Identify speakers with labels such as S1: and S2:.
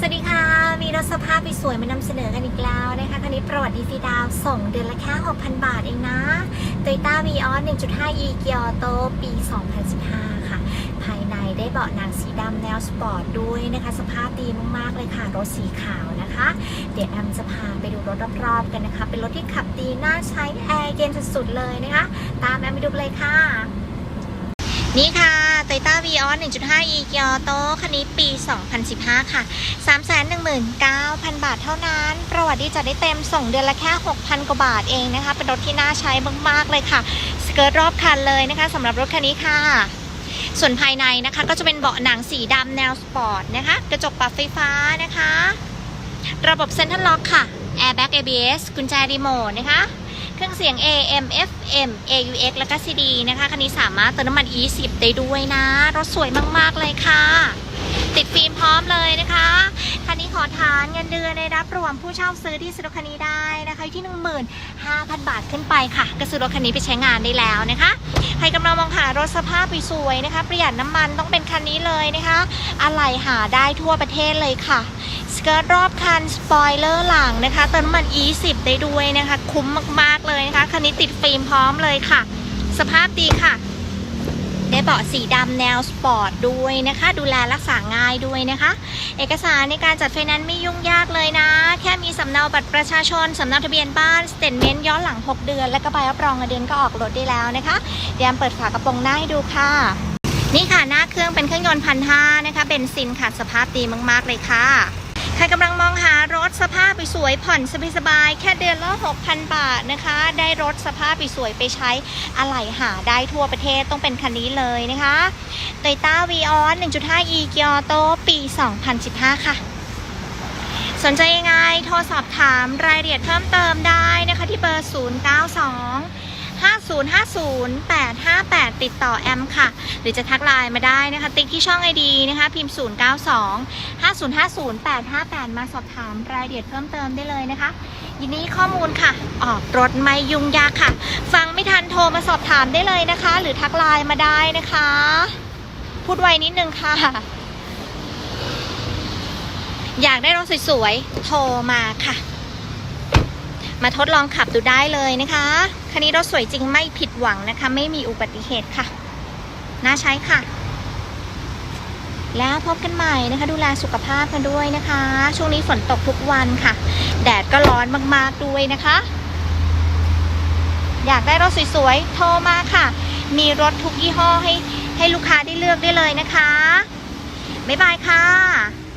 S1: สวัสดีค่ะ มีรถสภาพสวยมานำเสนอกันอีกแล้วนะคะคันนี้ประวัติดีฟีดาวส่งเดือนละแค่ 6,000 บาทเองนะ Toyota Vios 1.5 e เกียร์โตปี 2015 ค่ะ ภายในได้เบาะหนังสีดำแนวสปอร์ตด้วยนะคะ สภาพดีมากๆเลยค่ะ รถสีขาวนะคะ เดี๋ยวแอมจะพาไปดูรถรอบๆกันนะคะ เป็นรถที่ขับดีน่าใช้แอร์เย็นสุดๆเลยนะคะ ตามแอมไปดูเลยค่ะ นี่ค่ะ Toyota Vios 1.5 e เกียร์โตคันนี้ปี 2015 ค่ะ 319,000 บาทเท่านั้น ประวัติดีจัดได้เต็มส่งเดือนละแค่ 6,000 กว่าบาทเองนะคะ เป็นรถที่น่าใช้มาก ๆ เลยค่ะ สเกิร์ตรอบคันเลยนะคะสำหรับรถคันนี้ค่ะ ส่วนภายในนะคะก็จะเป็นเบาะหนังสีดำแนวสปอร์ตนะคะ กระจกปรับไฟฟ้านะคะ ระบบเซ็นทรัลล็อกค่ะ Airbag ABS กุญแจรีโมทนะคะ เครื่องเสียง AM FM AUX แล้วก็ CD นะคะ คันนี้สามารถเติมน้ำมัน E10 ได้ด้วยนะ รถสวยมาก ๆ เลยค่ะ ติดฟิล์มพร้อมเลยนะคะ อทานเงินเดือนในรับรวมผู้เช่าซื้อที่ซื้อรถคันนี้ได้นะคะที่ 15,000 บาทขึ้นไปค่ะ ก็ซื้อรถคันนี้ไปใช้งานได้แล้วนะคะ ใครกำลังมองหารถสภาพสวยๆนะคะ ประหยัดน้ำมันต้องเป็นคันนี้เลยนะคะอะไรหาได้ทั่วประเทศเลยค่ะสเกิร์ตรอบคัน สปอยเลอร์หลังนะคะ เติมน้ำมัน E10 ได้ด้วยนะคะ คุ้มมากๆเลยนะคะ คันนี้ติดฟิล์มพร้อมเลยค่ะ สภาพดีค่ะ ได้เบาะสีดำแนวสปอร์ตด้วยนะคะ ดูแลรักษาง่ายด้วยนะคะ เอกสารในการจัดไฟแนนซ์ไม่ยุ่งยากเลยนะ แค่มีสำเนาบัตรประชาชนสำเนาทะเบียนบ้านสเตทเมนต์ย้อนหลัง 6 เดือน และก็ใบรับรองเงินเดือนก็ออกรถได้แล้วนะคะเดี๋ยวแอมเปิดฝากระโปรงหน้าให้ดูค่ะนี่ค่ะหน้าเครื่องเป็นเครื่องยนต์พันห้านะคะเบนซินค่ะสภาพดีมาก ๆ เลยค่ะ ใครกำลังมองหารถสภาพสวยผ่อนสบายๆแค่เดือนละ6,000 บาทนะคะ ได้รถสภาพสวยไปใช้อะไหล่หาได้ทั่วประเทศต้องเป็นคันนี้เลยนะคะ Toyota Vios 1.5 e เกียโตปี 2015 ค่ะ สนใจยังไงโทรสอบถามรายละเอียดเพิ่มเติมได้นะคะที่เบอร์ 092 5050 858 ติดต่อแอมค่ะ หรือจะทักไลน์มาได้นะคะ ติ๊กที่ช่องไอดีนะคะ พิมพ์ 092 5050 858 มาสอบถามรายละเอียดเพิ่มเติมได้เลยนะคะ ยินดีข้อมูลค่ะ ออกรถไม่ยุ่งยากค่ะ ฟังไม่ทันโทรมาสอบถามได้เลยนะคะ หรือทักไลน์มาได้นะคะ พูดไวนิดนึงค่ะอยากได้รถสวยๆ โทรมาค่ะ มาทดลองขับดูได้เลยนะคะคันนี้รถสวยจริงไม่ผิดหวังนะคะ ไม่มีอุบัติเหตุค่ะ น่าใช้ค่ะ แล้วพบกันใหม่นะคะ ดูแลสุขภาพกันด้วยนะคะ ช่วงนี้ฝนตกทุกวันค่ะ แดดก็ร้อนมากๆด้วยนะคะ อยากได้รถสวยๆ โทรมาค่ะ มีรถทุกยี่ห้อให้ให้ลูกค้าได้เลือกได้เลยนะคะ บ๊ายบายค่ะ